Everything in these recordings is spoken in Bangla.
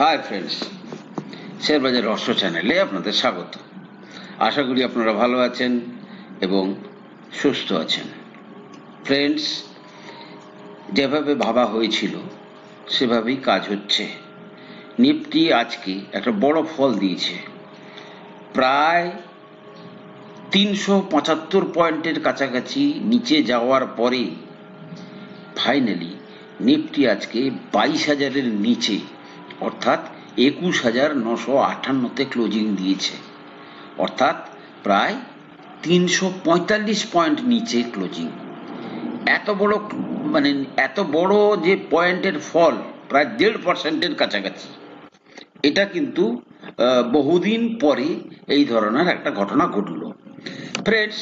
হাই ফ্রেন্ডস শেয়ারবাজার রহস্য চ্যানেলে আপনাদের স্বাগত। আশা করি আপনারা ভালো আছেন এবং সুস্থ আছেন। ফ্রেন্ডস যেভাবে ভাবা হয়েছিল, সেভাবেই কাজ হচ্ছে। নিফটি আজকে একটা বড় ফল দিয়েছে। প্রায় তিনশো পঁচাত্তর পয়েন্টের কাছাকাছি নিচে যাওয়ার পরে ফাইনালি নিফটি আজকে বাইশ হাজারের নিচে অর্থাৎ একুশ হাজার নশো আটান্নতে ক্লোজিং দিয়েছে। অর্থাৎ প্রায় তিনশো পঁয়তাল্লিশ পয়েন্ট নিচে ক্লোজিং এত বড় মানে এত বড় যে পয়েন্টের ফল প্রায় দেড় পার্সেন্টের কাছাকাছি। এটা কিন্তু বহুদিন পরে এই ধরনের একটা ঘটনা ঘটলো। ফ্রেন্ডস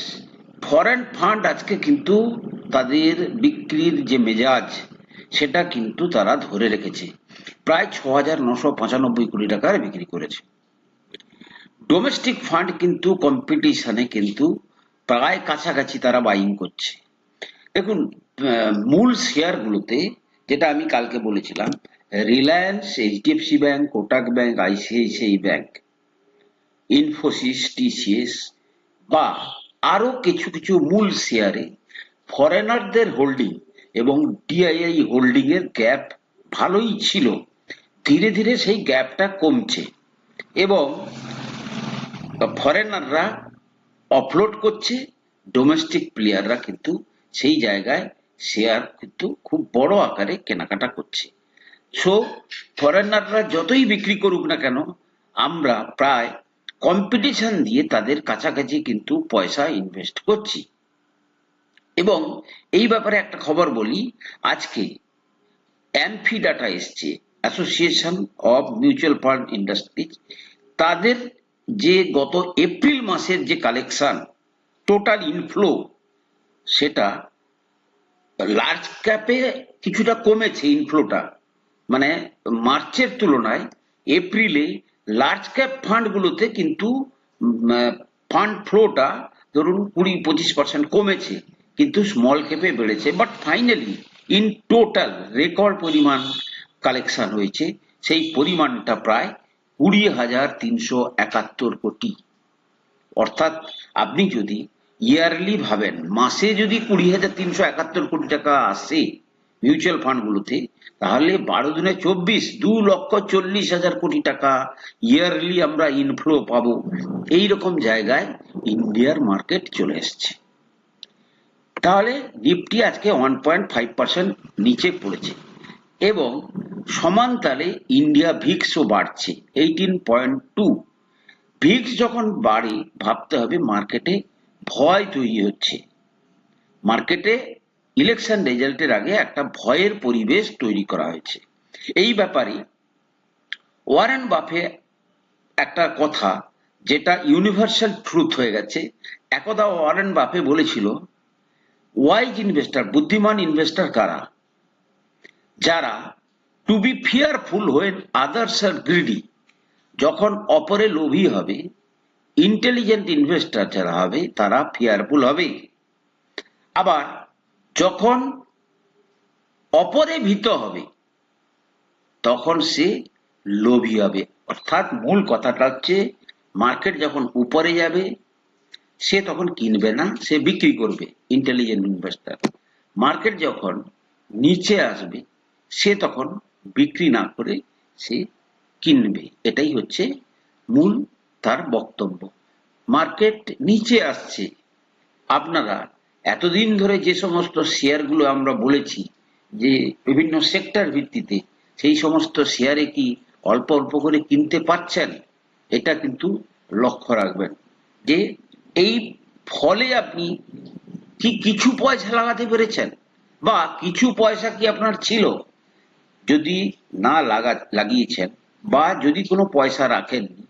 ফরেন ফান্ড আজকে কিন্তু তাদের বিক্রির যে মেজাজ, সেটা কিন্তু তারা ধরে রেখেছে। প্রায় ছ হাজার নশো পঁচানব্বই কোটি টাকার বিক্রি করেছে। ডোমেস্টিক ফান্ড কিন্তু কম্পিটিশনে কিন্তু প্রায় কাছাকাছি তারা বাইং করছে। দেখুন মূল শেয়ারগুলোতে যেটা আমি কালকে বলেছিলাম Reliance HDFC bank Kotak bank ICICI bank Infosys TCS বা আরও কিছু কিছু মূল শেয়ারে ফরেনারদের হোল্ডিং এবং ডিআইআই হোল্ডিং এর গ্যাপ ভালোই ছিল। ধীরে ধীরে সেই গ্যাপটা কমছে এবং ফরেনাররা অফলোড করছে ডোমেস্টিক প্লেয়াররা কিন্তু সেই জায়গায় শেয়ার কিন্তু খুব বড় আকারে কেনাকাটা করছে। সো ফরেনাররা যতই বিক্রি করুক না কেন, আমরা প্রায় কম্পিটিশন দিয়ে তাদের কাছাকাছি কিন্তু পয়সা ইনভেস্ট করছি। এবং এই ব্যাপারে একটা খবর বলি, আজকে অ্যামফি ডাটা এসছে। Association of mutual fund industries তাদের যে গত এপ্রিল মাসের যে কালেকশন টোটাল ইনফ্লো সেটা লার্জ ক্যাপে কিছুটা কমেছে ইনফ্লোটা মানে মার্চের তুলনায় এপ্রিলে লার্জ ক্যাপ ফান্ডগুলোতে কিন্তু ফান্ড ফ্লোটা ধরুন কুড়ি পঁচিশ পার্সেন্ট কমেছে, কিন্তু স্মল ক্যাপে বেড়েছে। But finally in total record পরিমাণ কালেকশন হয়েছে, সেই পরিমাণটা প্রায় কুড়ি হাজার তিনশো একাত্তর কোটি। অর্থাৎ আপনি যদি ইয়ারলি ভাবেন, মাসে যদি কুড়ি হাজার তিনশো একাত্তর কোটি টাকা আসে মিউচুয়াল ফান্ডগুলোতে তাহলে বারো দিনে চব্বিশ, দু লক্ষ চল্লিশ হাজার কোটি টাকা ইয়ারলি আমরা ইনফ্লো পাবো। এই রকম জায়গায় ইন্ডিয়ার মার্কেট চলে এসছে। তাহলে নিফটি আজকে ওয়ান পয়েন্ট ফাইভ পার্সেন্ট নিচে পড়েছে। এবং সমানতালে ইন্ডিয়া ভিক্সও বাড়ছে এইটিন পয়েন্ট টু ভিক্স যখন বাড়ে, ভাবতে হবে মার্কেটে ভয় তৈরি হচ্ছে। মার্কেটে ইলেকশন রেজাল্টের আগে একটা ভয়ের পরিবেশ তৈরি করা হয়েছে। এই ব্যাপারে ওয়ারেন বাফে একটা কথা যেটা ইউনিভার্সাল ট্রুথ হয়ে গেছে। একদা ওয়ারেন বাফে বলেছিল ওয়াইজ ইনভেস্টার বুদ্ধিমান ইনভেস্টার কারা? যারা to be fearful when others are greedy যখন অপরে লোভী হবে ইন্টেলিজেন্ট ইনভেস্টার যারা হবে, তারা ফিয়ারফুল হবে। আবার যখন অপরে ভীত হবে, তখন সে লোভী হবে। অর্থাৎ মূল কথাটা হচ্ছে মার্কেট যখন উপরে যাবে, সে তখন কিনবে না, সে বিক্রি করবে ইন্টেলিজেন্ট ইনভেস্টার মার্কেট যখন নিচে আসবে সে তখন বিক্রি না করে সে কিনবে। এটাই হচ্ছে মূল তার বক্তব্য। মার্কেট নিচে আসছে। আপনারা এতদিন ধরে যে সমস্ত শেয়ারগুলো আমরা বলেছি, যে বিভিন্ন সেক্টর ভিত্তিতে সেই সমস্ত শেয়ারে কি অল্প অল্প করে কিনতে পারছেন এটা কিন্তু লক্ষ্য রাখবেন। যে এই ফলে আপনি কি কিছু পয়সা লাগাতে পেরেছেন? বা কিছু পয়সা কি আপনার ছিল? যদি না লাগা, লাগিয়েছেন বা যদি কোনো পয়সা রাখেননি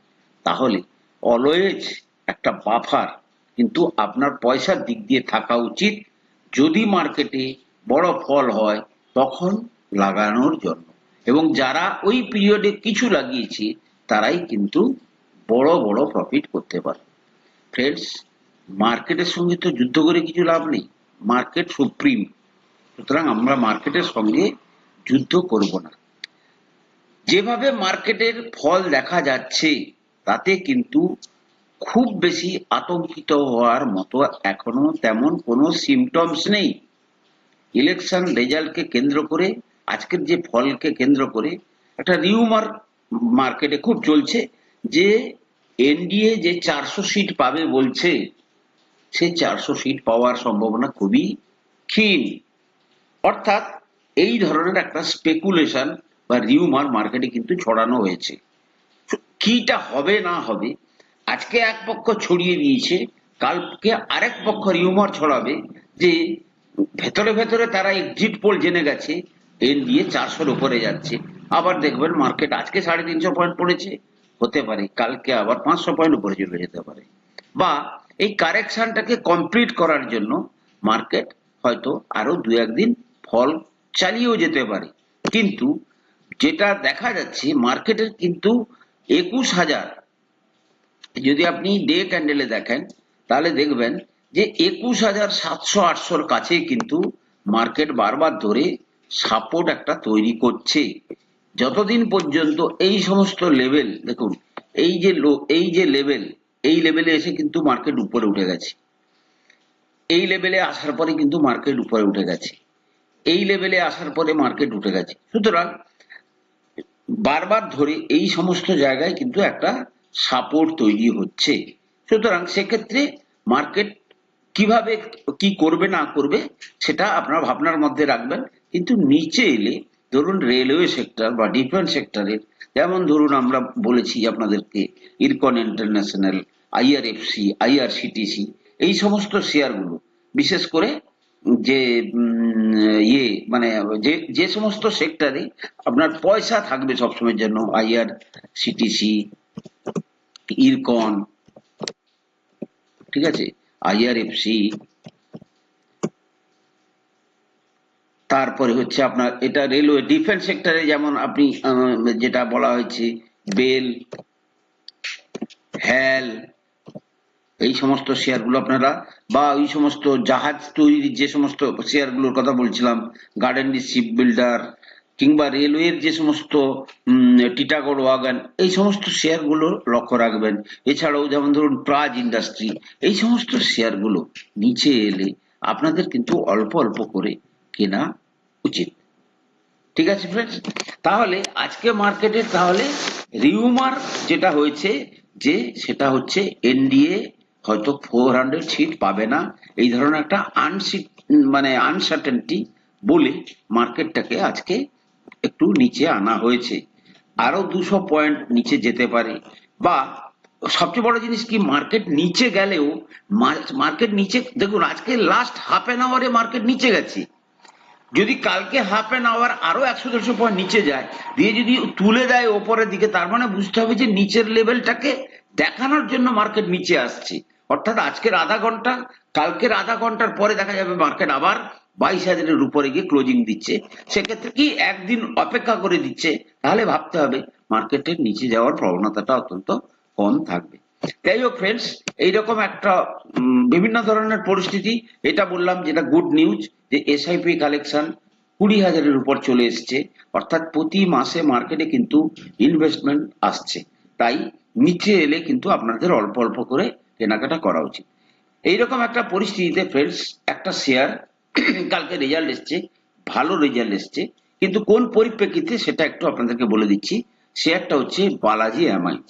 তাহলে অলওয়েজ একটা বাফার কিন্তু আপনার পয়সার দিক দিয়ে থাকা উচিত। যদি মার্কেটে বড় ফল হয়, তখন লাগানোর জন্য। এবং যারা ওই পিরিয়ডে কিছু লাগিয়েছে, তারাই কিন্তু বড় বড় প্রফিট করতে পারে। ফ্রেন্ডস মার্কেটের সঙ্গে তো যুদ্ধ করে কিছু লাভ নেই। মার্কেট সুপ্রিম সুতরাং আমরা মার্কেটের সঙ্গে যুদ্ধ করব না। যেভাবে মার্কেটের ফল দেখা যাচ্ছে, তাতে কিন্তু খুব বেশি আতঙ্কিত হওয়ার মতো এখনও তেমন কোনো সিমটমস নেই। ইলেকশন রেজাল্টকে কেন্দ্র করে, আজকের যে ফলকে কেন্দ্র করে একটা রিউমার মার্কেটে খুব চলছে যে এনডিএ যে চারশো সিট পাবে বলছে, সে চারশো সিট পাওয়ার সম্ভাবনা খুবই ক্ষীণ। অর্থাৎ এই ধরনের একটা স্পেকুলেশন বা রিউমার মার্কেটে কিন্তু ছড়ানো হয়েছে। কিটা হবে না হবে, আজকে এক পক্ষ ছড়িয়ে দিয়েছে, কালকে আরেক পক্ষ রিউমার ছড়াবে যে ভেতরে ভেতরে তারা এক্সিট পোল জেনে গেছে, এনডিএ চারশোর উপরে যাচ্ছে। আবার দেখবেন মার্কেট আজকে সাড়ে তিনশো পয়েন্ট পড়েছে, হতে পারে কালকে আবার পাঁচশো পয়েন্ট উপরে চলে যেতে পারে। বা এই কারেকশনটাকে কমপ্লিট করার জন্য মার্কেট হয়তো আরও দু একদিন ফল চালিয়েও যেতে পারে। কিন্তু যেটা দেখা যাচ্ছে মার্কেটের কিন্তু একুশ হাজার, যদি আপনি ডে ক্যান্ডেলে দেখেন, তাহলে দেখবেন যে একুশ হাজার সাতশো আটশোর কাছে কিন্তু মার্কেট বারবার ধরে সাপোর্ট একটা তৈরি করছে। যতদিন পর্যন্ত এই সমস্ত লেভেল দেখুন, এই যে লো এই যে লেভেল এই লেভেলে এসে কিন্তু মার্কেট উপরে উঠে গেছে। এই লেভেলে আসার পরে কিন্তু মার্কেট উপরে উঠে গেছে। এই লেভেলে আসার পরে মার্কেট উঠে গেছে। সুতরাং বারবার ধরে এই সমস্ত জায়গায় কিন্তু একটা সাপোর্ট তৈরি হচ্ছে। সুতরাং সেক্ষেত্রে মার্কেট কীভাবে কি করবে না করবে সেটা আপনার ভাবনার মধ্যে রাখবেন। কিন্তু নিচে এলে ধরুন রেলওয়ে সেক্টর বা ডিফেন্স সেক্টরের যেমন ধরুন আমরা বলেছি আপনাদেরকে ইরকন ইন্টারন্যাশনাল আইআরএফসি আইআরসিটিসি এই সমস্ত শেয়ারগুলো বিশেষ করে যে ইয়ে মানে যে যে সমস্ত সেক্টরে আপনার পয়সা থাকবে সবসময়ের জন্য, আইআর সিটিসি ইরকন, ঠিক আছে, আইআরএফসি, তারপরে হচ্ছে আপনার, এটা রেলওয়ে ডিফেন্স সেক্টরে যেমন আপনি যেটা বলা হয়েছে, বেল, হ্যাল এই সমস্ত শেয়ারগুলো আপনারা বা ওই সমস্ত জাহাজ তৈরির যে সমস্ত শেয়ারগুলোর কথা বলছিলাম গার্ডেন শিপ বিল্ডার কিংবা রেলওয়ের যে সমস্ত টিটাগড় ওয়াগান এই সমস্ত শেয়ারগুলো লক্ষ্য রাখবেন। এছাড়াও যেমন ধরুন প্রাজ ইন্ডাস্ট্রি এই সমস্ত শেয়ারগুলো নিচে এলে আপনাদের কিন্তু অল্প অল্প করে কেনা উচিত। ঠিক আছে ফ্রেন্ডস তাহলে আজকে মার্কেটে তাহলে রিউমার যেটা হয়েছে যে সেটা হচ্ছে এনডিএ হয়তো ফোর হান্ড্রেড সিট পাবে না। এই ধরনের একটা আনসিট মানে আনসার্টেনটি বলে মার্কেটটাকে আজকে একটু নিচে আনা হয়েছে। আরও দুশো পয়েন্ট নিচে যেতে পারে। বা সবচেয়ে বড় জিনিস কি, মার্কেট নিচে গেলেও মার্কেট নিচে দেখুন, আজকে লাস্ট হাফ এন আওয়ারে মার্কেট নিচে গেছে। যদি কালকে হাফ অ্যান আওয়ার আরও একশো দেড়শো পয়েন্ট নিচে যায়, দিয়ে যদি তুলে দেয় ওপরের দিকে, তার মানে বুঝতে হবে যে নিচের লেভেলটাকে দেখানোর জন্য মার্কেট নিচে আসছে। অর্থাৎ আজকের আধা ঘণ্টা, কালকের আধা ঘণ্টার পরে দেখা যাবে মার্কেট আবার বাইশ হাজারের উপরে গিয়ে ক্লোজিং দিচ্ছে। সেক্ষেত্রে কি একদিন অপেক্ষা করে দিচ্ছে? তাহলে ভাবতে হবে মার্কেটের নিচে যাওয়ার প্রবণতাটা অত্যন্ত কম থাকবে। যাই হোক ফ্রেন্ডস এইরকম একটা বিভিন্ন ধরনের পরিস্থিতি। এটা বললাম যেটা গুড নিউজ যে এসআইপি কালেকশন কুড়ি হাজারের উপর চলে এসছে। অর্থাৎ প্রতি মাসে মার্কেটে কিন্তু ইনভেস্টমেন্ট আসছে। তাই নিচে এলে কিন্তু আপনাদের অল্প অল্প করে কেনাকাটা করা উচিত। এইরকম একটা পরিস্থিতিতে ফ্রেন্ডস একটা শেয়ার কালকে রেজাল্ট এসছে, ভালো রেজাল্ট এসছে, কিন্তু কোন পরিপ্রেক্ষিতে সেটা একটু আপনাদেরকে বলে দিচ্ছি। শেয়ারটা হচ্ছে বালাজি অ্যামাইন্স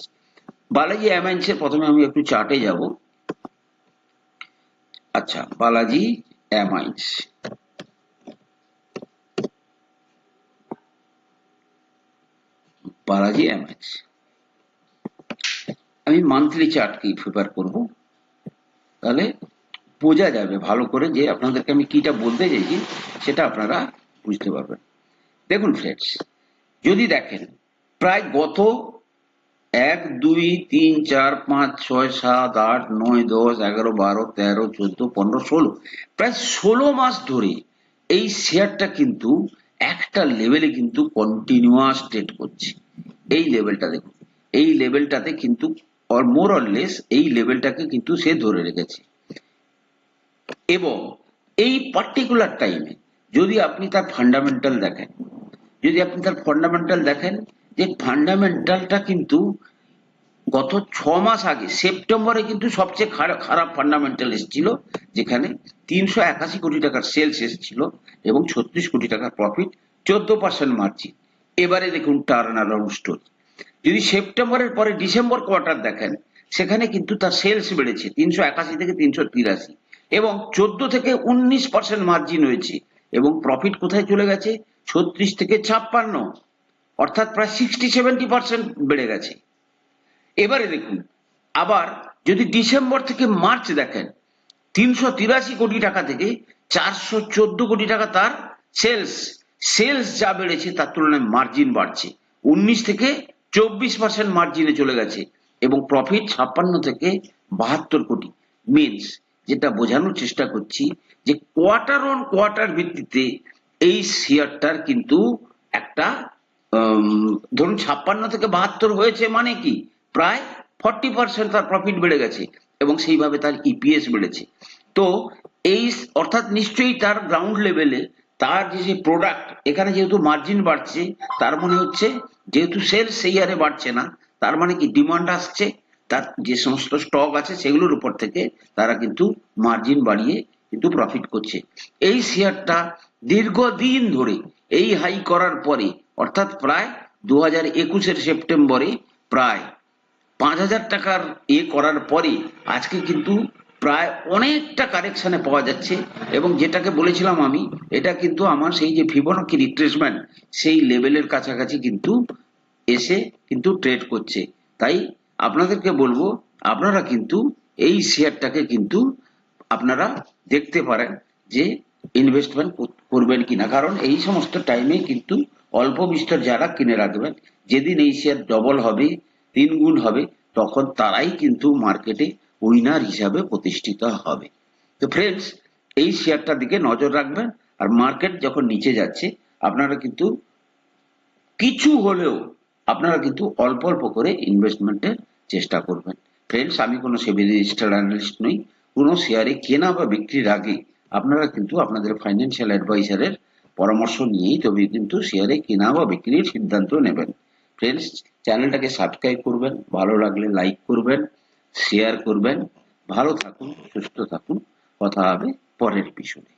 বালাজি অ্যামাইন্সের প্রথমে আমি একটু চার্টে যাব। আচ্ছা বালাজি অ্যামাইন্স বালাজি অ্যামাইন্স আমি মান্থলি চার্টকেই প্রিপেয়ার করব? তাহলে বোঝা যাবে ভালো করে যে আপনাদেরকে আমি কিটা বলতে চাইছি, সেটা আপনারা বুঝতে পারবেন। দেখুন ফ্রেন্ডস যদি দেখেন, প্রায় গত এক, দুই, তিন, চার, পাঁচ, ছয়, সাত, আট, নয়, দশ, এগারো, বারো, তেরো, চোদ্দ, পনেরো, ষোলো, প্রায় ষোলো মাস ধরে এই শেয়ারটা কিন্তু একটা লেভেলে কিন্তু কন্টিনিউয়াস ট্রেড করছে। এই লেভেলটা দেখুন, এই লেভেলটাতে কিন্তু মোর অর লেস এই লেভেলটাকে কিন্তু সে ধরে রেখেছে। এবং এই পার্টিকুলার টাইমে যদি আপনি তার ফান্ডামেন্টাল দেখেন, যদি আপনি তার ফান্ডামেন্টাল দেখেন, যে ফান্ডামেন্টালটা কিন্তু গত ছ মাস আগে সেপ্টেম্বরে কিন্তু সবচেয়ে খারাপ খারাপ ফান্ডামেন্টাল এসেছিল, যেখানে তিনশো একাশি কোটি টাকার সেলস এসেছিল এবং ছত্রিশ কোটি টাকার প্রফিট চোদ্দ পার্সেন্ট মার্জিন এবারে দেখুন টার্ন অ্যারাউন্ড স্টোরি যদি সেপ্টেম্বরের পরে ডিসেম্বর কোয়ার্টার দেখেন, সেখানে কিন্তু তার সেলস বেড়েছে তিনশো একাশি থেকে তিনশো তিরাশি এবং চোদ্দ থেকে উনিশ পার্সেন্ট মার্জিন হয়েছে এবং প্রফিট কোথায় চলে গেছে? ছত্রিশ থেকে ছাপ্পান্ন, অর্থাৎ প্রায় সিক্সটি সেভেন্টি পার্সেন্ট বেড়ে গেছে। এবারে দেখুন, আবার যদি ডিসেম্বর থেকে মার্চ দেখেন, তিনশো তিরাশি কোটি টাকা থেকে চারশো চোদ্দ কোটি টাকা তার সেলস। সেলস যা বেড়েছে তার তুলনায় মার্জিন বাড়ছে। উনিশ থেকে চব্বিশ পার্সেন্ট মার্জিনে চলে গেছে এবং প্রফিট ছাপ্পান্ন থেকে বাহাত্তর কোটি। মিনস যেটা বোঝানোর চেষ্টা করছি যে কোয়ার্টার অন কোয়ার্টার ভিত্তিতে এই শেয়ারটার কিন্তু একটা ধরুন ছাপ্পান্ন থেকে বাহাত্তর হয়েছে মানে কি? প্রায় ফর্টি পার্সেন্ট তার প্রফিট বেড়ে গেছে এবং সেইভাবে তার ইপিএস বেড়েছে। তো এই, অর্থাৎ নিশ্চয়ই তার গ্রাউন্ড লেভেলে তার যে প্রোডাক্ট এখানে যেহেতু মার্জিন বাড়ছে, তার মানে হচ্ছে যেহেতু সেলস সেই হারে বাড়ছে না, তার মানে কি ডিমান্ড আসছে, তার যে সমস্ত স্টক আছে সেগুলোর উপর থেকে তারা কিন্তু মার্জিন বাড়িয়ে কিন্তু প্রফিট করছে। এই শেয়ারটা দীর্ঘদিন ধরে এই হাই করার পরে, অর্থাৎ প্রায় দু হাজার একুশের সেপ্টেম্বরে প্রায় পাঁচ হাজার টাকার এ করার পরে, আজকে কিন্তু প্রায় অনেকটা কারেকশনে পাওয়া যাচ্ছে। এবং যেটাকে বলেছিলাম আমি, এটা কিন্তু আমার সেই যে ফিবোনাকি রিট্রেসমেন্ট সেই লেভেলের কাছাকাছি কিন্তু এসে কিন্তু ট্রেড করছে। তাই আপনাদেরকে বলব, আপনারা কিন্তু এই শেয়ারটাকে কিন্তু আপনারা দেখতে পারেন যে ইনভেস্টমেন্ট করবেন কিনা। কারণ এই সমস্ত টাইমে কিন্তু অল্প বিস্তর যারা কিনে রাখবেন, যেদিন এই শেয়ার ডবল হবে তিন গুণ হবে, তখন তারাই কিন্তু মার্কেটে উইনার হিসাবে প্রতিষ্ঠিত হবে। তো ফ্রেন্ডস এই শেয়ারটার দিকে নজর রাখবেন আর মার্কেট যখন নিচে যাচ্ছে, আপনারা কিন্তু কিছু হলেও আপনারা কিন্তু অল্প অল্প করে ইনভেস্টমেন্টের চেষ্টা করবেন। ফ্রেন্ডস আমি কোনো সেবি রেজিস্টার্ড অ্যানালিস্ট নই, কোনো শেয়ারে কেনা বা বিক্রির আগে আপনারা কিন্তু আপনাদের ফাইন্যান্সিয়াল অ্যাডভাইসারের পরামর্শ নিয়েই তবে কিন্তু শেয়ারে কেনা বা বিক্রির সিদ্ধান্ত নেবেন। ফ্রেন্ডস চ্যানেলটাকে সাবস্ক্রাইব করবেন, ভালো লাগলে লাইক করবেন। শেয়ার করবেন। ভালো থাকুন সুস্থ থাকুন। কথা হবে পরের এপিসোডে